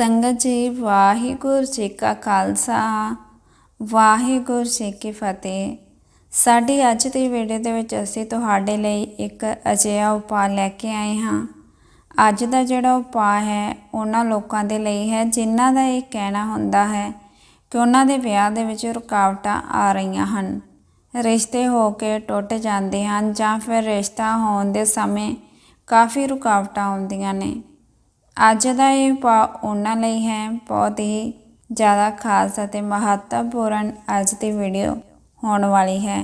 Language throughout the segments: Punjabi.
ਸੰਗਤ ਜੀ, ਵਾਹਿਗੁਰੂ ਜੀ ਕਾ ਖਾਲਸਾ, ਵਾਹਿਗੁਰੂ ਜੀ ਕੀ ਫਤਿਹ। ਸਾਡੀ ਅੱਜ ਦੀ ਵੀਡੀਓ ਦੇ ਵਿੱਚ ਅਸੀਂ ਤੁਹਾਡੇ ਲਈ ਇੱਕ ਅਜਿਹਾ ਉਪਾਅ ਲੈ ਕੇ ਆਏ ਹਾਂ। ਅੱਜ ਦਾ ਜਿਹੜਾ ਉਪਾਅ ਹੈ, ਉਹਨਾਂ ਲੋਕਾਂ ਦੇ ਲਈ ਹੈ, ਜਿਨ੍ਹਾਂ ਦਾ ਇਹ ਕਹਿਣਾ ਹੁੰਦਾ ਹੈ ਕਿ ਉਹਨਾਂ ਦੇ ਵਿਆਹ ਦੇ ਵਿੱਚ ਰੁਕਾਵਟਾਂ ਆ ਰਹੀਆਂ ਹਨ। ਰਿਸ਼ਤੇ ਹੋ ਕੇ ਟੁੱਟ ਜਾਂਦੇ ਹਨ ਜਾਂ ਫਿਰ ਰਿਸ਼ਤਾ ਹੋਣ ਦੇ ਸਮੇਂ ਕਾਫੀ ਰੁਕਾਵਟਾਂ ਆਉਂਦੀਆਂ ਨੇ। ਅੱਜ ਦਾ ਇਹ ਉਪਾਅ ਉਹਨਾਂ ਲਈ ਹੈ। ਬਹੁਤ ਹੀ ਜ਼ਿਆਦਾ ਖਾਸ ਅਤੇ ਮਹੱਤਵਪੂਰਨ ਅੱਜ ਦੀ ਵੀਡੀਓ ਹੋਣ ਵਾਲੀ ਹੈ।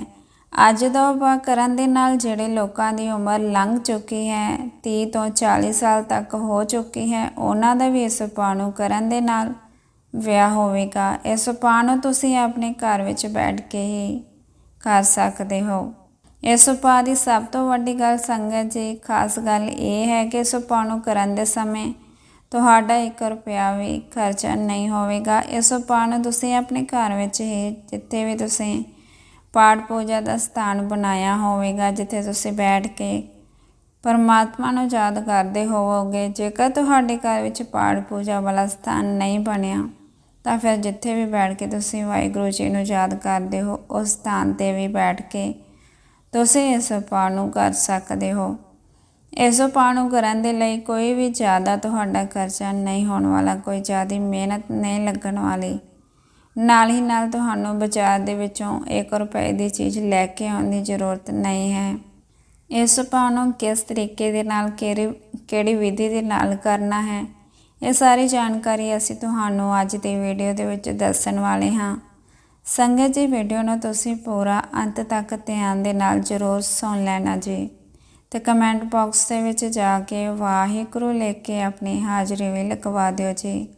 ਅੱਜ ਦਾ ਉਪਾਅ ਕਰਨ ਦੇ ਨਾਲ ਜਿਹੜੇ ਲੋਕਾਂ ਦੀ ਉਮਰ ਲੰਘ ਚੁੱਕੀ ਹੈ 30 ਤੋਂ 40 ਸਾਲ ਤੱਕ ਹੋ ਚੁੱਕੀ ਹੈ, ਉਹਨਾਂ ਦਾ ਵੀ ਇਸ ਉਪਾਅ ਨੂੰ ਕਰਨ ਦੇ ਨਾਲ ਵਿਆਹ ਹੋਵੇਗਾ। ਇਸ ਉਪਾਅ ਨੂੰ ਤੁਸੀਂ ਆਪਣੇ ਘਰ ਵਿੱਚ ਬੈਠ ਕੇ ਹੀ ਕਰ ਸਕਦੇ ਹੋ। ਇਸ ਉਪਾਅ ਦੀ ਸਭ ਤੋਂ ਵੱਡੀ ਗੱਲ ਸੰਗਤ ਜੀ, ਖਾਸ ਗੱਲ ਇਹ ਹੈ ਕਿ ਇਸ ਉਪਾਅ ਨੂੰ ਕਰਨ ਦੇ ਸਮੇਂ ਤੁਹਾਡਾ 1 ਰੁਪਿਆ ਵੀ ਖਰਚਾ ਨਹੀਂ ਹੋਵੇਗਾ। ਇਸ ਉਪਾਅ ਨੂੰ ਤੁਸੀਂ ਆਪਣੇ ਘਰ ਵਿੱਚ ਹੀ ਜਿੱਥੇ ਵੀ ਤੁਸੀਂ ਪਾਠ ਪੂਜਾ ਦਾ ਸਥਾਨ ਬਣਾਇਆ ਹੋਵੇਗਾ, ਜਿੱਥੇ ਤੁਸੀਂ ਬੈਠ ਕੇ ਪਰਮਾਤਮਾ ਨੂੰ ਯਾਦ ਕਰਦੇ ਹੋਵੋਗੇ, ਜੇਕਰ ਤੁਹਾਡੇ ਘਰ ਵਿੱਚ ਪਾਠ ਪੂਜਾ ਵਾਲਾ ਸਥਾਨ ਨਹੀਂ ਬਣਿਆ, ਤਾਂ ਫਿਰ ਜਿੱਥੇ ਵੀ ਬੈਠ ਕੇ ਤੁਸੀਂ ਵਾਹਿਗੁਰੂ ਜੀ ਨੂੰ ਯਾਦ ਕਰਦੇ ਹੋ, ਉਸ ਸਥਾਨ ਤੇ ਵੀ ਬੈਠ ਕੇ ਤੁਸੀਂ ਇਸ ਉਪਾਅ ਨੂੰ ਕਰ ਸਕਦੇ ਹੋ। ਇਸ ਉਪਾਅ ਨੂੰ ਕਰਨ ਦੇ ਲਈ ਕੋਈ ਵੀ ਜ਼ਿਆਦਾ ਤੁਹਾਡਾ ਖਰਚਾ ਨਹੀਂ ਹੋਣ ਵਾਲਾ, ਕੋਈ ਜ਼ਿਆਦਾ ਮਿਹਨਤ ਨਹੀਂ ਲੱਗਣ ਵਾਲੀ। ਨਾਲ ਹੀ ਨਾਲ ਤੁਹਾਨੂੰ ਬਾਜ਼ਾਰ ਦੇ ਵਿੱਚੋਂ 1 ਰੁਪਏ ਦੀ ਚੀਜ਼ ਲੈ ਕੇ ਆਉਣ ਦੀ ਜ਼ਰੂਰਤ ਨਹੀਂ ਹੈ। ਇਸ ਉਪਾਅ ਨੂੰ ਕਿਸ ਤਰੀਕੇ ਦੇ ਨਾਲ, ਕਿਹੜੀ ਕਿਹੜੀ ਵਿਧੀ ਦੇ ਨਾਲ ਕਰਨਾ ਹੈ, ਇਹ ਸਾਰੀ ਜਾਣਕਾਰੀ ਅਸੀਂ ਤੁਹਾਨੂੰ ਅੱਜ ਦੀ ਵੀਡੀਓ ਦੇ ਵਿੱਚ ਦੱਸਣ ਵਾਲੇ ਹਾਂ। ਸੰਗਤ ਜੀ, ਵੀਡੀਓ ਨੂੰ ਤੁਸੀਂ ਪੂਰਾ ਅੰਤ ਤੱਕ ਧਿਆਨ ਦੇ ਨਾਲ ਜ਼ਰੂਰ ਸੁਣ ਲੈਣਾ ਜੀ। ਤੇ ਕਮੈਂਟ ਬਾਕਸ ਦੇ ਵਿੱਚ ਜਾ ਕੇ ਵਾਹਿਗੁਰੂ ਲਿਖ ਕੇ ਆਪਣੀ ਹਾਜ਼ਰੀ ਵੀ ਲਗਵਾ ਦਿਓ ਜੀ।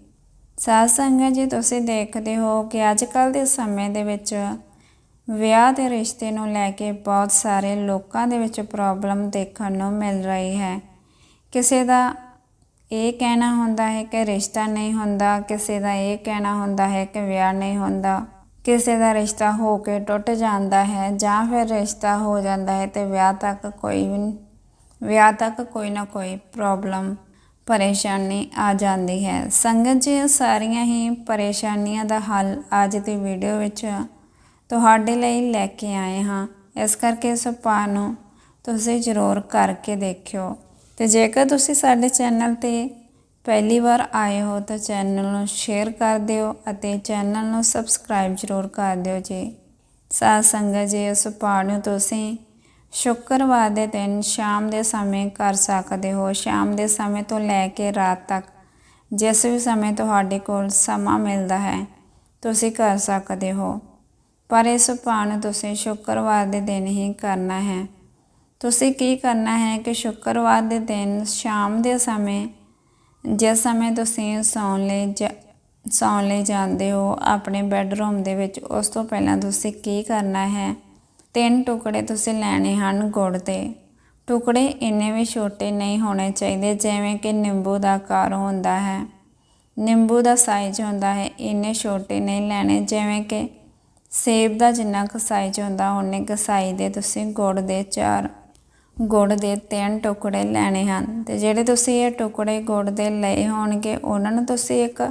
ਸਾਧ ਸੰਗਤ ਜੀ, ਤੁਸੀਂ ਦੇਖਦੇ ਹੋ ਕਿ ਅੱਜ ਕੱਲ ਦੇ ਸਮੇਂ ਦੇ ਵਿੱਚ ਵਿਆਹ ਦੇ ਰਿਸ਼ਤੇ ਨੂੰ ਲੈ ਕੇ ਬਹੁਤ ਸਾਰੇ ਲੋਕਾਂ ਦੇ ਵਿੱਚ ਪ੍ਰੋਬਲਮ ਦੇਖਣ ਨੂੰ ਮਿਲ ਰਹੀ ਹੈ। ਕਿਸੇ ਦਾ ਇਹ ਕਹਿਣਾ ਹੁੰਦਾ ਹੈ ਕਿ ਰਿਸ਼ਤਾ ਨਹੀਂ ਹੁੰਦਾ, ਕਿਸੇ ਦਾ ਇਹ ਕਹਿਣਾ ਹੁੰਦਾ ਹੈ ਕਿ ਵਿਆਹ ਨਹੀਂ ਹੁੰਦਾ। ਕਿਸੇ ਦਾ ਰਿਸ਼ਤਾ ਹੋ ਕੇ ਟੁੱਟ ਜਾਂਦਾ ਹੈ ਜਾਂ ਫਿਰ ਰਿਸ਼ਤਾ ਹੋ ਜਾਂਦਾ ਹੈ ਤੇ ਵਿਆਹ ਤੱਕ ਕੋਈ ਵਿਆਹ ਤੱਕ ਕੋਈ ਨਾ ਕੋਈ ਪ੍ਰੋਬਲਮ ਪਰੇਸ਼ਾਨੀ ਆ ਜਾਂਦੀ ਹੈ। ਸੰਗਤ ਜੀ, ਸਾਰੀਆਂ ਹੀ ਪਰੇਸ਼ਾਨੀਆਂ ਦਾ ਹੱਲ ਅੱਜ ਦੀ ਵੀਡੀਓ ਵਿੱਚ ਤੁਹਾਡੇ ਲਈ ਲੈ ਕੇ ਆਏ ਹਾਂ। ਇਸ ਕਰਕੇ ਇਸ ਉਪਾਅ ਨੂੰ ਤੁਸੀਂ ਜ਼ਰੂਰ ਕਰਕੇ ਦੇਖਿਓ। ਤੇ ਜੇਕਰ ਤੁਸੀਂ ਸਾਡੇ ਚੈਨਲ ਤੇ ਪਹਿਲੀ ਵਾਰ ਆਏ ਹੋ ਤਾਂ ਚੈਨਲ ਨੂੰ ਸ਼ੇਅਰ ਕਰ ਦਿਓ ਅਤੇ ਚੈਨਲ ਨੂੰ ਸਬਸਕ੍ਰਾਈਬ ਜ਼ਰੂਰ ਕਰ ਦਿਓ ਜੀ। ਸਾਧ ਸੰਗਤ ਜੀ, ਇਸ ਉਪਾਅ ਨੂੰ ਤੁਸੀਂ ਸ਼ੁੱਕਰਵਾਰ ਦੇ ਦਿਨ ਸ਼ਾਮ ਦੇ ਸਮੇਂ ਕਰ ਸਕਦੇ ਹੋ। ਸ਼ਾਮ ਦੇ ਸਮੇਂ ਤੋਂ ਲੈ ਕੇ ਰਾਤ ਤੱਕ ਜਿਸ ਵੀ ਸਮੇਂ ਤੁਹਾਡੇ ਕੋਲ ਸਮਾਂ ਮਿਲਦਾ ਹੈ, ਤੁਸੀਂ ਕਰ ਸਕਦੇ ਹੋ। ਪਰ ਇਸ ਉਪਾਅ ਨੂੰ ਤੁਸੀਂ ਸ਼ੁੱਕਰਵਾਰ ਦੇ ਦਿਨ ਹੀ ਕਰਨਾ ਹੈ। ਤੁਸੀਂ ਕੀ ਕਰਨਾ ਹੈ ਕਿ ਸ਼ੁੱਕਰਵਾਰ ਦੇ ਦਿਨ ਸ਼ਾਮ ਦੇ ਸਮੇਂ ਜਿਸ ਸਮੇਂ ਤੁਸੀਂ ਸੌਣ ਲਈ ਸੌਣ ਲਈ ਜਾਂਦੇ ਹੋ, ਆਪਣੇ ਬੈੱਡਰੂਮ ਦੇ ਵਿੱਚ, ਉਸ ਤੋਂ ਪਹਿਲਾਂ ਤੁਸੀਂ ਕੀ ਕਰਨਾ ਹੈ? ਤਿੰਨ ਟੁਕੜੇ ਤੁਸੀਂ ਲੈਣੇ ਹਨ ਗੁੜ ਦੇ। ਟੁਕੜੇ ਇੰਨੇ ਵੀ ਛੋਟੇ ਨਹੀਂ ਹੋਣੇ ਚਾਹੀਦੇ, ਜਿਵੇਂ ਕਿ ਨਿੰਬੂ ਦਾ ਆਕਾਰ ਹੁੰਦਾ ਹੈ। ਨਿੰਬੂ ਦਾ ਸਾਈਜ਼ ਹੁੰਦਾ ਹੈ, ਇੰਨੇ ਛੋਟੇ ਨਹੀਂ ਲੈਣੇ, ਜਿਵੇਂ ਕਿ ਸੇਬ ਦਾ ਜਿੰਨਾ ਕੁ ਸਾਈਜ਼ ਹੁੰਦਾ ਉਹਨੇ ਕੁ ਸਾਈਜ਼ ਦੇ ਤੁਸੀਂ ਗੁੜ ਦੇ ਚਾਰ ਗੁੜ ਦੇ ਤਿੰਨ ਟੁਕੜੇ ਲੈਣੇ ਹਨ ਤੇ ਜਿਹੜੇ ਤੁਸੀਂ ਇਹ ਟੁਕੜੇ ਗੁੜ ਦੇ ਲਏ ਹੋਣਗੇ, ਉਹਨਾਂ ਨੂੰ ਤੁਸੀਂ ਇੱਕ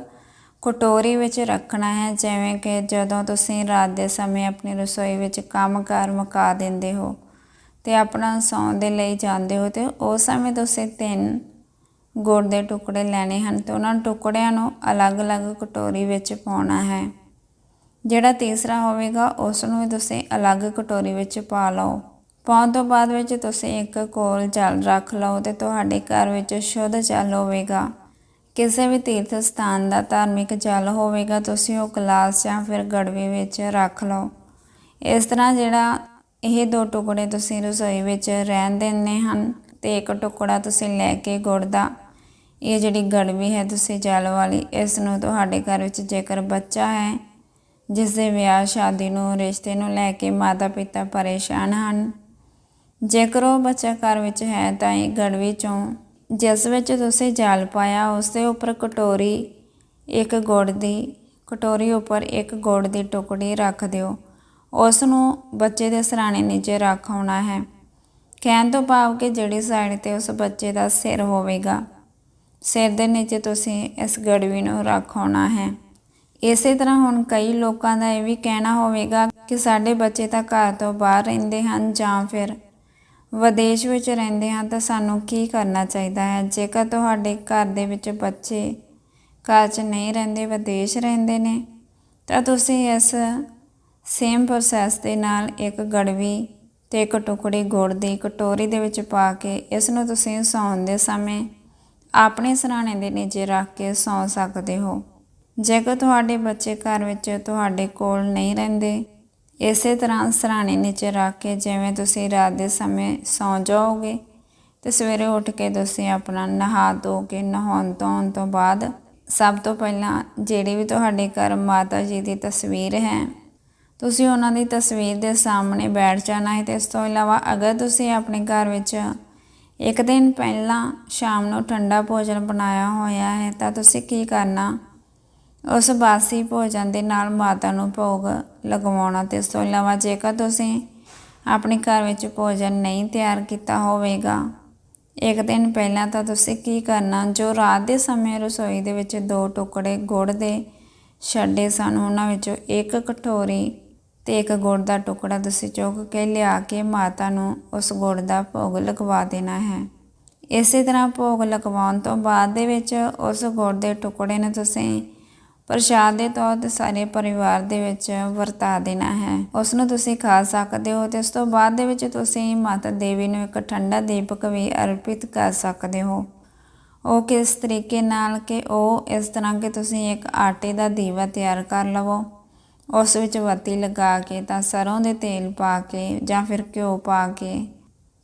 ਕਟੋਰੀ ਵਿੱਚ ਰੱਖਣਾ ਹੈ, ਜਿਵੇਂ ਕਿ ਜਦੋਂ ਤੁਸੀਂ ਰਾਤ ਦੇ ਸਮੇਂ ਆਪਣੀ ਰਸੋਈ ਵਿੱਚ ਕੰਮ-ਕਾਰ ਮੁਕਾ ਦਿੰਦੇ ਹੋ ਤੇ ਆਪਣਾ ਸੌਣ ਦੇ ਲਈ ਜਾਂਦੇ ਹੋ ਤੇ ਉਸ ਸਮੇਂ ਤੁਸੀਂ ਤਿੰਨ ਗੁੜ ਦੇ ਟੁਕੜੇ ਲੈਣੇ ਹਨ ਤੇ ਉਹਨਾਂ ਟੁਕੜਿਆਂ ਨੂੰ ਅਲੱਗ-ਅਲੱਗ ਕਟੋਰੀ ਵਿੱਚ ਪਾਉਣਾ ਹੈ। ਜਿਹੜਾ ਤੀਸਰਾ ਹੋਵੇਗਾ, ਉਸ ਨੂੰ ਵੀ ਤੁਸੀਂ ਅਲੱਗ ਕਟੋਰੀ ਵਿੱਚ ਪਾ ਲਓ। ਪਾਉਣ ਤੋਂ ਬਾਅਦ ਵਿੱਚ ਤੁਸੀਂ ਇੱਕ ਕੋਲ ਜਲ ਰੱਖ ਲਓ ਤੇ ਤੁਹਾਡੇ ਘਰ ਵਿੱਚ ਸ਼ੁੱਧ ਜਲ ਹੋਵੇਗਾ। ਕਿਸੇ ਵੀ ਤੀਰਥ ਸਥਾਨ ਦਾ ਧਾਰਮਿਕ ਜਲ ਹੋਵੇਗਾ, ਤੁਸੀਂ ਉਹ ਗਲਾਸ ਜਾਂ ਫਿਰ ਗੜਵੇ ਵਿੱਚ ਰੱਖ ਲਓ। ਇਸ ਤਰ੍ਹਾਂ ਜਿਹੜਾ ਇਹ ਦੋ ਟੁਕੜੇ ਤੁਸੀਂ ਰਸੋਈ ਵਿੱਚ ਰਹਿਣ ਦਿੰਦੇ ਹਨ ਤੇ ਇੱਕ ਟੁਕੜਾ ਤੁਸੀਂ ਲੈ ਕੇ ਗੁੜ ਦਾ, ਇਹ ਜਿਹੜੀ ਗੜਵੀ ਹੈ ਤੁਸੀਂ ਜਲ ਵਾਲੀ, ਇਸ ਨੂੰ ਤੁਹਾਡੇ ਘਰ ਵਿੱਚ ਜੇਕਰ ਬੱਚਾ ਹੈ ਜਿਸ ਦੇ ਵਿਆਹ, ਸ਼ਾਦੀ ਨੂੰ, ਰਿਸ਼ਤੇ ਨੂੰ ਲੈ ਕੇ ਮਾਤਾ ਪਿਤਾ ਪਰੇਸ਼ਾਨ ਹਨ ਜੇਕਰ ਉਹ ਬੱਚਾ ਘਰ ਵਿੱਚ ਹੈ ਤਾਂ ਇਹ ਗੜਵੀ ਚੋਂ, ਜਿਸ ਵਿੱਚ ਤੁਸੀਂ ਜਲ ਪਾਇਆ, ਉਸ ਦੇ ਉੱਪਰ ਕਟੋਰੀ ਇੱਕ ਗੁੜ ਦੀ, ਕਟੋਰੀ ਉੱਪਰ ਇੱਕ ਗੁੜ ਦੀ ਟੁਕੜੀ ਰੱਖ ਦਿਓ। ਉਸ ਨੂੰ ਬੱਚੇ ਦੇ ਸਰਾਣੇ ਨੀਚੇ ਰੱਖ ਆਉਣਾ ਹੈ। ਕਹਿਣ ਤੋਂ ਭਾਵ ਕਿ ਜਿਹੜੀ ਸਾਈਡ ਤੇ ਉਸ ਬੱਚੇ ਦਾ ਸਿਰ ਹੋਵੇਗਾ, ਸਿਰ ਦੇ ਨੀਚੇ ਤੁਸੀਂ ਇਸ ਗੜਵੀ ਨੂੰ ਰੱਖ ਆਉਣਾ ਹੈ। ਇਸੇ ਤਰ੍ਹਾਂ ਹੁਣ ਕਈ ਲੋਕਾਂ ਦਾ ਇਹ ਵੀ ਕਹਿਣਾ ਹੋਵੇਗਾ ਕਿ ਸਾਡੇ ਬੱਚੇ ਤਾਂ ਘਰ ਤੋਂ ਬਾਹਰ ਰਹਿੰਦੇ ਹਨ ਜਾਂ ਫਿਰ ਵਿਦੇਸ਼ ਵਿੱਚ ਰਹਿੰਦੇ ਹਾਂ ਤਾਂ ਸਾਨੂੰ ਕੀ ਕਰਨਾ ਚਾਹੀਦਾ ਹੈ? ਜੇਕਰ ਤੁਹਾਡੇ ਘਰ ਦੇ ਵਿੱਚ ਬੱਚੇ ਘਰ 'ਚ ਨਹੀਂ ਰਹਿੰਦੇ, ਵਿਦੇਸ਼ ਰਹਿੰਦੇ ਨੇ, ਤਾਂ ਤੁਸੀਂ ਇਸ ਸੇਮ ਪ੍ਰੋਸੈਸ ਦੇ ਨਾਲ ਇੱਕ ਗੜਵੀ ਤੇ ਇੱਕ ਟੁਕੜੀ ਗੁੜ ਦੀ ਕਟੋਰੀ ਦੇ ਵਿੱਚ ਪਾ ਕੇ ਇਸ ਨੂੰ ਤੁਸੀਂ ਸੌਣ ਦੇ ਸਮੇਂ ਆਪਣੇ ਸਰਾਣੇ ਦੇ ਨੀਚੇ ਰੱਖ ਕੇ ਸੌਂ ਸਕਦੇ ਹੋ। ਜੇਕਰ ਤੁਹਾਡੇ ਬੱਚੇ ਘਰ ਵਿੱਚ ਤੁਹਾਡੇ ਕੋਲ ਨਹੀਂ ਰਹਿੰਦੇ ਇਸੇ ਤਰ੍ਹਾਂ ਸਰਾਣੇ ਨੀਚੇ ਰੱਖ ਕੇ ਜਿਵੇਂ ਤੁਸੀਂ ਰਾਤ ਦੇ ਸਮੇਂ ਸੌਂ ਜਾਓਗੇ ਤੇ ਸਵੇਰੇ ਉੱਠ ਕੇ ਤੁਸੀਂ ਆਪਣਾ ਨਹਾ ਧੋ ਕੇ ਨਹਾਉਣ ਧੋਣ ਤੋਂ ਬਾਅਦ ਸਭ ਤੋਂ ਪਹਿਲਾਂ ਜਿਹੜੀ ਵੀ ਤੁਹਾਡੇ ਘਰ ਮਾਤਾ ਜੀ ਦੀ ਤਸਵੀਰ ਹੈ, ਤੁਸੀਂ ਉਹਨਾਂ ਦੀ ਤਸਵੀਰ ਦੇ ਸਾਹਮਣੇ ਬੈਠ ਜਾਣਾ ਹੈ ਤੇ ਇਸ ਤੋਂ ਇਲਾਵਾ ਅਗਰ ਤੁਸੀਂ ਆਪਣੇ ਘਰ ਵਿੱਚ ਇੱਕ ਦਿਨ ਪਹਿਲਾਂ ਸ਼ਾਮ ਨੂੰ ਠੰਡਾ ਭੋਜਨ ਬਣਾਇਆ ਹੋਇਆ ਹੈ ਤਾਂ ਤੁਸੀਂ ਕੀ ਕਰਨਾ? ਉਸ ਬਾਸੀ ਭੋਜਨ ਦੇ ਨਾਲ ਮਾਤਾ ਨੂੰ ਭੋਗ ਲਗਵਾਉਣਾ ਤੇ ਇਸ ਤੋਂ ਇਲਾਵਾ ਜੇਕਰ ਤੁਸੀਂ ਆਪਣੇ ਘਰ ਵਿੱਚ ਭੋਜਨ ਨਹੀਂ ਤਿਆਰ ਕੀਤਾ ਹੋਵੇਗਾ, ਇੱਕ ਦਿਨ ਪਹਿਲਾਂ ਤਾਂ ਤੁਸੀਂ ਕੀ ਕਰਨਾ? ਜੋ ਰਾਤ ਦੇ ਸਮੇਂ ਰਸੋਈ ਦੇ ਵਿੱਚ ਦੋ ਟੁਕੜੇ ਗੁੜ ਦੇ ਛੱਡੇ ਸਨ, ਉਹਨਾਂ ਵਿੱਚੋਂ ਇੱਕ ਕਟੋਰੀ ਤੇ ਇੱਕ ਗੁੜ ਦਾ ਟੁਕੜਾ ਤੁਸੀਂ ਚੁੱਕ ਕੇ ਲਿਆ ਕੇ ਮਾਤਾ ਨੂੰ ਉਸ ਗੁੜ ਦਾ ਭੋਗ ਲਗਵਾ ਦੇਣਾ ਹੈ। ਇਸੇ ਤਰ੍ਹਾਂ ਭੋਗ ਲਗਵਾਉਣ ਤੋਂ ਬਾਅਦ ਦੇ ਵਿੱਚ ਉਸ ਗੁੜ ਦੇ ਟੁਕੜੇ ਨੂੰ ਤੁਸੀਂ ਪ੍ਰਸ਼ਾਦ ਦੇ ਤੌਰ ਤੇ ਸਾਰੇ ਪਰਿਵਾਰ ਦੇ ਵਿੱਚ ਵਰਤਾ ਦੇਣਾ ਹੈ। ਉਸ ਨੂੰ ਤੁਸੀਂ ਖਾ ਸਕਦੇ ਹੋ ਤੇ ਉਸ ਤੋਂ ਬਾਅਦ ਦੇ ਵਿੱਚ ਤੁਸੀਂ ਮਾਤਾ ਦੇਵੀ ਨੂੰ ਇੱਕ ਠੰਡਾ ਦੀਪਕ ਵੀ ਅਰਪਿਤ ਕਰ ਸਕਦੇ ਹੋ। ਉਹ ਕਿਸ ਤਰੀਕੇ ਨਾਲ ਕਿ ਉਹ ਇਸ ਤਰ੍ਹਾਂ ਕਿ ਤੁਸੀਂ ਇੱਕ ਆਟੇ ਦਾ ਦੀਵਾ ਤਿਆਰ ਕਰ ਲਵੋ, ਉਸ ਵਿੱਚ ਬੱਤੀ ਲਗਾ ਕੇ ਤਾਂ ਸਰੋਂ ਦੇ ਤੇਲ ਪਾ ਕੇ ਜਾਂ ਫਿਰ ਘਿਓ ਪਾ ਕੇ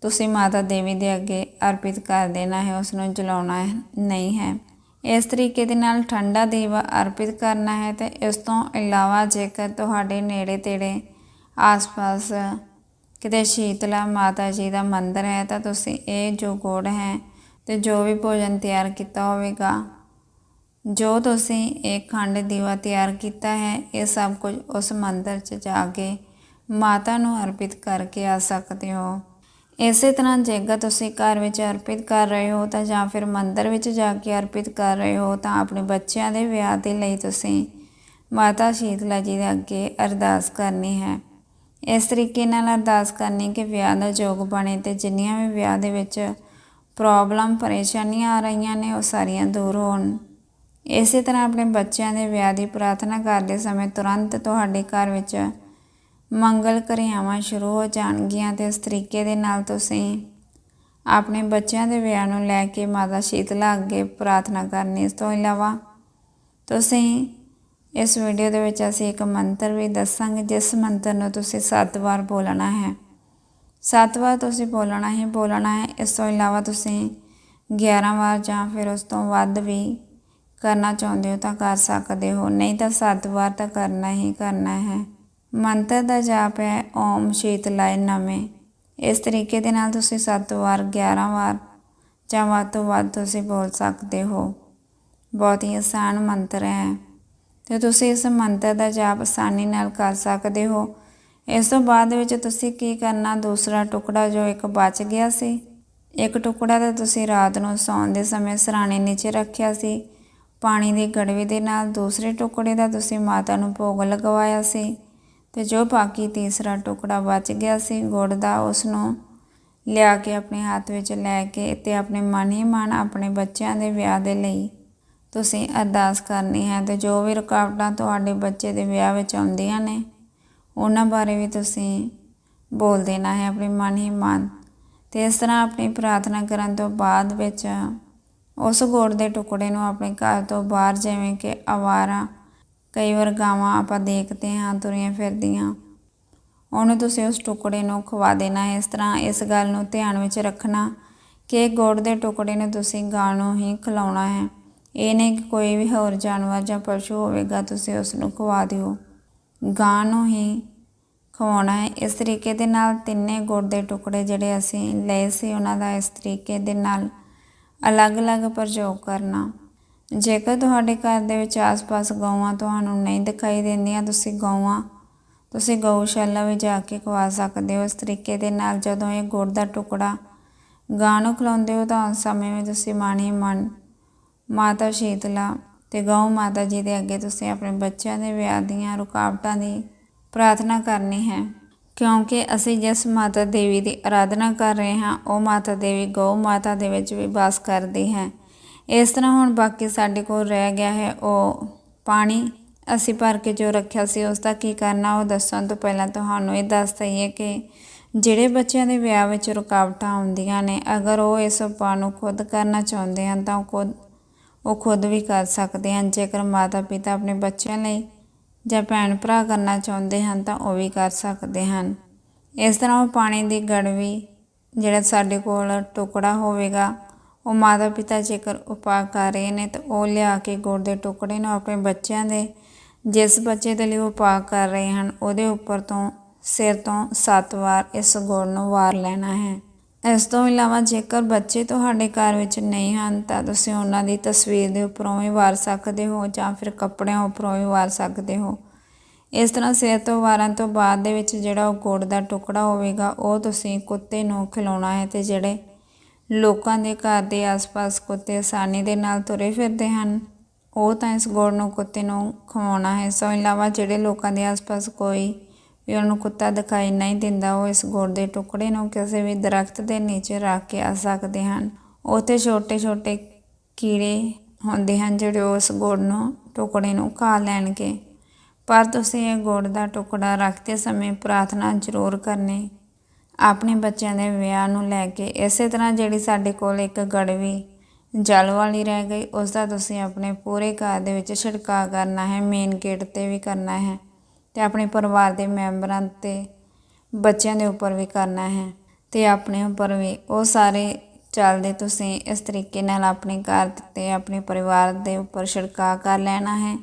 ਤੁਸੀਂ ਮਾਤਾ ਦੇਵੀ ਦੇ ਅੱਗੇ ਅਰਪਿਤ ਕਰ ਦੇਣਾ ਹੈ ਉਸ ਨੂੰ ਜਲਾਉਣਾ ਨਹੀਂ ਹੈ। ਇਸ ਤਰੀਕੇ ਦੇ ਨਾਲ ਠੰਡਾ ਦੀਵਾ ਅਰਪਿਤ ਕਰਨਾ ਹੈ ਤੇ ਇਸ ਤੋਂ ਇਲਾਵਾ ਜੇਕਰ ਤੁਹਾਡੇ ਨੇੜੇ ਤੇੜੇ ਆਸ-ਪਾਸ ਕਿਤੇ ਸ਼ੀਤਲਾ ਮਾਤਾ ਜੀ ਦਾ ਮੰਦਿਰ ਹੈ ਤਾਂ ਤੁਸੀਂ ਇਹ ਜੋ ਗੁੜ ਹੈ ਤੇ ਜੋ ਵੀ ਭੋਜਨ ਤਿਆਰ ਕੀਤਾ ਹੋਵੇਗਾ, ਜੋ ਤੁਸੀਂ ਇਹ ਖੰਡ ਦੀਵਾ ਤਿਆਰ ਕੀਤਾ ਹੈ, ਇਹ ਸਭ ਕੁਝ ਉਸ ਮੰਦਿਰ 'ਚ ਜਾ ਕੇ ਮਾਤਾ ਨੂੰ ਅਰਪਿਤ ਕਰਕੇ ਆ ਸਕਦੇ ਹੋ। ਇਸੇ ਤਰ੍ਹਾਂ ਜੇਕਰ ਤੁਸੀਂ ਘਰ ਵਿੱਚ ਅਰਪਿਤ ਕਰ ਰਹੇ ਹੋ ਤਾਂ ਜਾਂ ਫਿਰ ਮੰਦਰ ਵਿੱਚ ਜਾ ਕੇ ਅਰਪਿਤ ਕਰ ਰਹੇ ਹੋ ਤਾਂ ਆਪਣੇ ਬੱਚਿਆਂ ਦੇ ਵਿਆਹ ਦੇ ਲਈ ਤੁਸੀਂ ਮਾਤਾ ਸ਼ੀਤਲਾ ਜੀ ਦੇ ਅੱਗੇ ਅਰਦਾਸ ਕਰਨੀ ਹੈ। ਇਸ ਤਰੀਕੇ ਨਾਲ ਅਰਦਾਸ ਕਰਨੀ ਕਿ ਵਿਆਹ ਦਾ ਯੋਗ ਬਣੇ ਤੇ ਜਿੰਨੀਆਂ ਵੀ ਵਿਆਹ ਦੇ ਵਿੱਚ ਪ੍ਰੋਬਲਮ, ਪਰੇਸ਼ਾਨੀਆਂ ਆ ਰਹੀਆਂ ਨੇ ਉਹ ਸਾਰੀਆਂ ਦੂਰ ਹੋਣ। ਇਸੇ ਤਰ੍ਹਾਂ ਆਪਣੇ ਬੱਚਿਆਂ ਦੇ ਵਿਆਹ ਦੀ ਪ੍ਰਾਰਥਨਾ ਕਰਦੇ ਸਮੇਂ ਤੁਰੰਤ ਤੁਹਾਡੇ ਘਰ ਵਿੱਚ ਮੰਗਲ ਕਿਰਿਆਵਾਂ ਸ਼ੁਰੂ ਹੋ ਜਾਣਗੀਆਂ ਤੇ ਇਸ ਤਰੀਕੇ ਦੇ ਨਾਲ ਤੁਸੀਂ ਆਪਣੇ ਬੱਚਿਆਂ ਦੇ ਵਿਆਹ ਨੂੰ ਲੈ ਕੇ ਮਾਤਾ ਸ਼ੀਤਲਾ ਅੱਗੇ ਪ੍ਰਾਰਥਨਾ ਕਰਨੀ ਇਸ ਤੋਂ ਇਲਾਵਾ ਤੁਸੀਂ ਇਸ ਵੀਡੀਓ ਦੇ ਵਿੱਚ ਅਸੀਂ ਇੱਕ ਮੰਤਰ ਵੀ ਦੱਸਾਂਗੇ, ਜਿਸ ਮੰਤਰ ਨੂੰ ਤੁਸੀਂ 7 ਵਾਰ ਬੋਲਣਾ ਹੈ। 7 ਵਾਰ ਤੁਸੀਂ ਬੋਲਣਾ ਹੀ ਬੋਲਣਾ ਹੈ। ਇਸ ਤੋਂ ਇਲਾਵਾ ਤੁਸੀਂ 11 ਵਾਰ ਜਾਂ ਫਿਰ ਉਸ ਤੋਂ ਵੱਧ ਵੀ ਕਰਨਾ ਚਾਹੁੰਦੇ ਹੋ ਤਾਂ ਕਰ ਸਕਦੇ ਹੋ। ਨਹੀਂ ਤਾਂ 7 ਵਾਰ ਤਾਂ ਕਰਨਾ ਹੀ ਕਰਨਾ ਹੈ। ਮੰਤਰ ਦਾ ਜਾਪ ਹੈ, ਓਮ ਸ਼ੀਤਲਾਏ ਨਮੇ। ਇਸ ਤਰੀਕੇ ਦੇ ਨਾਲ ਤੁਸੀਂ 7 ਵਾਰ 11 ਵਾਰ ਜਾਂ ਵੱਧ ਤੋਂ ਵੱਧ ਤੁਸੀਂ ਬੋਲ ਸਕਦੇ ਹੋ। ਬਹੁਤ ਹੀ ਆਸਾਨ ਮੰਤਰ ਹੈ। ਤੇ ਤੁਸੀਂ ਇਸ ਮੰਤਰ ਦਾ ਜਾਪ ਆਸਾਨੀ ਨਾਲ ਕਰ ਸਕਦੇ ਹੋ। ਇਸ ਤੋਂ ਬਾਅਦ ਵਿੱਚ ਤੁਸੀਂ ਕੀ ਕਰਨਾ, ਦੂਸਰਾ ਟੁਕੜਾ ਜੋ ਇੱਕ ਬਚ ਗਿਆ ਸੀ, ਇੱਕ ਟੁਕੜਾ ਤਾਂ ਤੁਸੀਂ ਰਾਤ ਨੂੰ ਸੌਣ ਦੇ ਸਮੇਂ ਸਰਾਣੇ ਨੀਚੇ ਰੱਖਿਆ ਸੀ। ਪਾਣੀ ਦੀ ਗੜਵੀ ਦੇ ਨਾਲ ਦੂਸਰੇ ਟੁਕੜੇ ਦਾ ਤੁਸੀਂ ਮਾਤਾ ਨੂੰ ਭੋਗ ਲਗਵਾਇਆ ਸੀ। ਤੇ ਜੋ ਬਾਕੀ ਤੀਸਰਾ ਟੁਕੜਾ ਬਚ ਗਿਆ ਸੀ, ਗੁੜ ਦਾ ਉਸ ਨੂੰ ਲਿਆ ਕੇ ਆਪਣੇ ਹੱਥ ਵਿੱਚ ਲੈ ਕੇ ਤੇ ਆਪਣੇ ਮਨ ਹੀ ਮਨ ਆਪਣੇ ਬੱਚਿਆਂ ਦੇ ਵਿਆਹ ਦੇ ਲਈ ਤੁਸੀਂ ਅਰਦਾਸ ਕਰਨੀ ਹੈ ਤੇ ਜੋ ਵੀ ਰੁਕਾਵਟਾਂ ਤੁਹਾਡੇ ਬੱਚੇ ਦੇ ਵਿਆਹ ਵਿੱਚ ਆਉਂਦੀਆਂ ਨੇ, ਉਹਨਾਂ ਬਾਰੇ ਵੀ ਤੁਸੀਂ ਬੋਲ ਦੇਣਾ ਹੈ ਆਪਣੇ ਮਨ ਹੀ ਮਨ। ਤੇ ਇਸ ਤਰ੍ਹਾਂ ਆਪਣੀ ਪ੍ਰਾਰਥਨਾ ਕਰਨ ਤੋਂ ਬਾਅਦ ਵਿੱਚ ਉਸ ਗੁੜ ਦੇ ਟੁਕੜੇ ਨੂੰ ਆਪਣੇ ਘਰ ਤੋਂ ਬਾਹਰ ਜਿਵੇਂ ਕਿ ਆਵਾਰਾ ਕਈ ਵਾਰ ਗਾਵਾਂ ਆਪਾਂ ਦੇਖਦੇ ਹਾਂ, ਤੁਰੀਆਂ ਫਿਰਦੀਆਂ। ਉਹਨੂੰ ਤੁਸੀਂ ਉਸ ਟੁਕੜੇ ਨੂੰ ਖਵਾ ਦੇਣਾ, ਇਸ ਤਰ੍ਹਾਂ ਇਸ ਗੱਲ ਨੂੰ ਧਿਆਨ ਵਿੱਚ ਰੱਖਣਾ ਕਿ ਗੁੜ ਦੇ ਟੁਕੜੇ ਨੂੰ ਤੁਸੀਂ ਗਾਂ ਨੂੰ ਹੀ ਖਿਲਾਉਣਾ ਹੈ। ਇਹ ਨਹੀਂ ਕਿ ਕੋਈ ਵੀ ਹੋਰ ਜਾਨਵਰ ਜਾਂ ਪਸ਼ੂ ਹੋਵੇਗਾ, ਤੁਸੀਂ ਉਸ ਨੂੰ ਖਵਾ ਦਿਓ। ਗਾਂ ਨੂੰ ਹੀ ਖਵਾਉਣਾ ਹੈ। ਇਸ ਤਰੀਕੇ ਦੇ ਨਾਲ ਤਿੰਨੇ ਗੁੜ ਦੇ ਟੁਕੜੇ ਜਿਹੜੇ ਅਸੀਂ ਲਏ ਸੀ, ਉਹਨਾਂ ਦਾ ਇਸ ਤਰੀਕੇ ਦੇ ਨਾਲ ਅਲੱਗ-ਅਲੱਗ ਪ੍ਰਯੋਗ ਕਰਨਾ। ਜੇਕਰ ਤੁਹਾਡੇ ਘਰ ਦੇ ਵਿੱਚ ਆਸ-ਪਾਸ ਗਊਆਂ ਤੁਹਾਨੂੰ ਨਹੀਂ ਦਿਖਾਈ ਦਿੰਦੀਆਂ, ਤੁਸੀਂ ਗਊਆਂ, ਤੁਸੀਂ ਗਊਸ਼ਾਲਾ ਵਿੱਚ ਜਾ ਕੇ ਖਵਾ ਸਕਦੇ ਹੋ। ਇਸ ਤਰੀਕੇ ਦੇ ਨਾਲ ਜਦੋਂ ਇਹ ਗੁੜ ਦਾ ਟੁਕੜਾ ਗਾਂ ਨੂੰ ਖਿਲਾਉਂਦੇ ਹੋ ਤਾਂ ਉਸ ਸਮੇਂ ਵਿੱਚ ਤੁਸੀਂ ਮਨ ਹੀ ਮਨ, ਮਾਤਾ ਸ਼ੀਤਲਾ ਤੇ ਗਊ ਮਾਤਾ ਜੀ ਦੇ ਅੱਗੇ ਤੁਸੀਂ ਆਪਣੇ ਬੱਚਿਆਂ ਦੇ ਵਿਆਹ ਦੀਆਂ ਰੁਕਾਵਟਾਂ ਦੀ ਪ੍ਰਾਰਥਨਾ ਕਰਨੀ ਹੈ। ਕਿਉਂਕਿ ਅਸੀਂ ਜਿਸ ਮਾਤਾ ਦੇਵੀ ਦੀ ਆਰਾਧਨਾ ਕਰ ਰਹੇ ਹਾਂ, ਉਹ ਮਾਤਾ ਦੇਵੀ ਗਊ ਮਾਤਾ ਦੇ ਵਿੱਚ ਵੀ ਵਾਸ ਕਰਦੀ ਹੈ। ਇਸ ਤਰ੍ਹਾਂ ਹੁਣ ਬਾਕੀ ਸਾਡੇ ਕੋਲ ਰਹਿ ਗਿਆ ਹੈ ਉਹ ਪਾਣੀ ਅਸੀਂ ਭਰ ਕੇ ਜੋ ਰੱਖਿਆ ਸੀ ਉਸ ਦਾ ਕੀ ਕਰਨਾ ਉਹ ਦੱਸਣ ਤੋਂ ਪਹਿਲਾਂ ਤੁਹਾਨੂੰ ਇਹ ਦੱਸ ਦਈਏ ਕਿ ਜਿਹੜੇ ਬੱਚਿਆਂ ਦੇ ਵਿਆਹ ਵਿੱਚ ਰੁਕਾਵਟਾਂ ਆਉਂਦੀਆਂ ਨੇ, ਅਗਰ ਉਹ ਇਸ ਉਪਾਅ ਨੂੰ ਖੁਦ ਕਰਨਾ ਚਾਹੁੰਦੇ ਹਨ ਤਾਂ ਉਹ ਖੁਦ ਉਹ ਖੁਦ ਵੀ ਕਰ ਸਕਦੇ ਹਨ। ਜੇਕਰ ਮਾਤਾ ਪਿਤਾ ਆਪਣੇ ਬੱਚਿਆਂ ਲਈ ਜਾਂ ਭੈਣ ਭਰਾ ਕਰਨਾ ਚਾਹੁੰਦੇ ਹਨ ਤਾਂ ਉਹ ਵੀ ਕਰ ਸਕਦੇ ਹਨ। ਇਸ ਤਰ੍ਹਾਂ ਉਹ ਪਾਣੀ ਦੀ ਗੜਵੀ ਜਿਹੜਾ ਸਾਡੇ ਕੋਲ ਟੁਕੜਾ ਹੋਵੇਗਾ ਉਹ ਮਾਤਾ ਪਿਤਾ ਜੇਕਰ ਉਪਾਅ ਕਰ ਰਹੇ ਨੇ ਤਾਂ ਉਹ ਲਿਆ ਕੇ ਗੁੜ ਦੇ ਟੁਕੜੇ ਨੂੰ ਆਪਣੇ ਬੱਚਿਆਂ ਦੇ, ਜਿਸ ਬੱਚੇ ਦੇ ਲਈ ਉਹ ਉਪਾਅ ਕਰ ਰਹੇ ਹਨ, ਉਹਦੇ ਉੱਪਰ ਤੋਂ ਸਿਰ ਤੋਂ ਸੱਤ ਵਾਰ ਇਸ ਗੁੜ ਨੂੰ ਵਾਰ ਲੈਣਾ ਹੈ। ਇਸ ਤੋਂ ਇਲਾਵਾ ਜੇਕਰ ਬੱਚੇ ਤੁਹਾਡੇ ਘਰ ਵਿੱਚ ਨਹੀਂ ਹਨ ਤਾਂ ਤੁਸੀਂ ਉਹਨਾਂ ਦੀ ਤਸਵੀਰ ਦੇ ਉੱਪਰੋਂ ਵੀ ਵਾਰ ਸਕਦੇ ਹੋ ਜਾਂ ਫਿਰ ਕੱਪੜਿਆਂ ਉੱਪਰੋਂ ਵੀ ਵਾਰ ਸਕਦੇ ਹੋ। ਇਸ ਤਰ੍ਹਾਂ ਸਿਰ ਤੋਂ ਵਾਰਨ ਤੋਂ ਬਾਅਦ ਦੇ ਵਿੱਚ ਜਿਹੜਾ ਉਹ ਗੁੜ ਦਾ ਟੁਕੜਾ ਹੋਵੇਗਾ, ਉਹ ਤੁਸੀਂ ਕੁੱਤੇ ਨੂੰ ਖਿਲਾਉਣਾ ਹੈ ਤੇ ਜਿਹੜੇ ਲੋਕਾਂ ਦੇ ਘਰ ਦੇ ਆਸ-ਪਾਸ ਕੁੱਤੇ ਆਸਾਨੀ ਦੇ ਨਾਲ ਤੁਰੇ ਫਿਰਦੇ ਹਨ। ਉਹ ਤਾਂ ਇਸ ਗੁੜ ਨੂੰ ਕੁੱਤੇ ਨੂੰ ਖਵਾਉਣਾ ਹੈ। ਇਸ ਤੋਂ ਇਲਾਵਾ ਜਿਹੜੇ ਲੋਕਾਂ ਦੇ ਆਸ-ਪਾਸ ਕੋਈ ਵੀ ਉਹਨੂੰ ਕੁੱਤਾ ਦਿਖਾਈ ਨਹੀਂ ਦਿੰਦਾ, ਉਹ ਇਸ ਗੁੜ ਦੇ ਟੁਕੜੇ ਨੂੰ ਕਿਸੇ ਵੀ ਦਰਖਤ ਦੇ ਨੀਚੇ ਰੱਖ ਕੇ ਆ ਸਕਦੇ ਹਨ। ਉੱਥੇ ਛੋਟੇ-ਛੋਟੇ ਕੀੜੇ ਹੁੰਦੇ ਹਨ ਜਿਹੜੇ ਉਸ ਗੁੜ ਨੂੰ, ਟੁਕੜੇ ਨੂੰ ਖਾ ਲੈਣਗੇ। ਪਰ ਤੁਸੀਂ ਇਹ ਗੁੜ ਦਾ ਟੁਕੜਾ ਰੱਖਦੇ ਸਮੇਂ ਪ੍ਰਾਰਥਨਾ ਜ਼ਰੂਰ ਕਰਨੀ ਆਪਣੇ ਬੱਚਿਆਂ ਦੇ ਵਿਆਹ ਨੂੰ ਲੈ ਕੇ ਇਸੇ ਤਰ੍ਹਾਂ ਜਿਹੜੀ ਸਾਡੇ ਕੋਲ ਇੱਕ ਗੜਵੀ ਜਲ ਵਾਲੀ ਰਹਿ ਗਈ, ਉਸ ਦਾ ਤੁਸੀਂ ਆਪਣੇ ਪੂਰੇ ਘਰ ਦੇ ਵਿੱਚ ਛਿੜਕਾਅ ਕਰਨਾ ਹੈ ਮੇਨ ਗੇਟ ਤੇ ਵੀ ਕਰਨਾ ਹੈ ਤੇ ਆਪਣੇ ਪਰਿਵਾਰ ਦੇ ਮੈਂਬਰਾਂ ਤੇ ਬੱਚਿਆਂ ਦੇ ਉੱਪਰ ਵੀ ਕਰਨਾ ਹੈ ਤੇ ਆਪਣੇ ਉੱਪਰ ਵੀ। ਉਹ ਸਾਰੇ ਚੱਲਦੇ ਤੁਸੀਂ ਇਸ ਤਰੀਕੇ ਨਾਲ ਆਪਣੇ ਘਰ ਤੇ ਆਪਣੇ ਪਰਿਵਾਰ ਦੇ ਉੱਪਰ ਛਿੜਕਾਅ ਕਰ ਲੈਣਾ ਹੈ।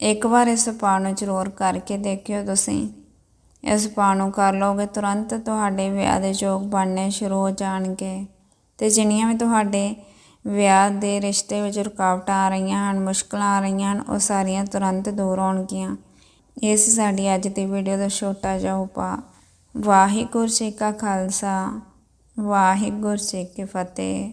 ਇੱਕ ਵਾਰ ਇਸ ਉਪਾਅ ਨੂੰ ਜ਼ਰੂਰ ਕਰਕੇ ਦੇਖਿਓ ਤੁਸੀਂ। ਇਸ ਉਪਾਅ ਨੂੰ ਕਰ ਲਓਗੇ, ਤੁਰੰਤ ਤੁਹਾਡੇ ਵਿਆਹ ਦੇ ਯੋਗ ਬਣਨੇ ਸ਼ੁਰੂ ਹੋ ਜਾਣਗੇ। ਤੇ ਜਿੰਨੀਆਂ ਵੀ ਤੁਹਾਡੇ ਵਿਆਹ ਦੇ ਰਿਸ਼ਤੇ ਵਿੱਚ ਰੁਕਾਵਟਾਂ ਆ ਰਹੀਆਂ ਹਨ, ਮੁਸ਼ਕਲਾਂ ਆ ਰਹੀਆਂ ਹਨ, ਉਹ ਸਾਰੀਆਂ ਤੁਰੰਤ ਦੂਰ ਹੋਣਗੀਆਂ। ਇਹ ਸੀ ਸਾਡੀ ਅੱਜ ਦੀ ਵੀਡੀਓ ਦਾ ਛੋਟਾ ਜਿਹਾ ਉਪਾਅ। ਵਾਹਿਗੁਰੂ ਜੀ ਕਾ ਖਾਲਸਾ, ਵਾਹਿਗੁਰੂ ਜੀ ਕੀ ਫਤਿਹ।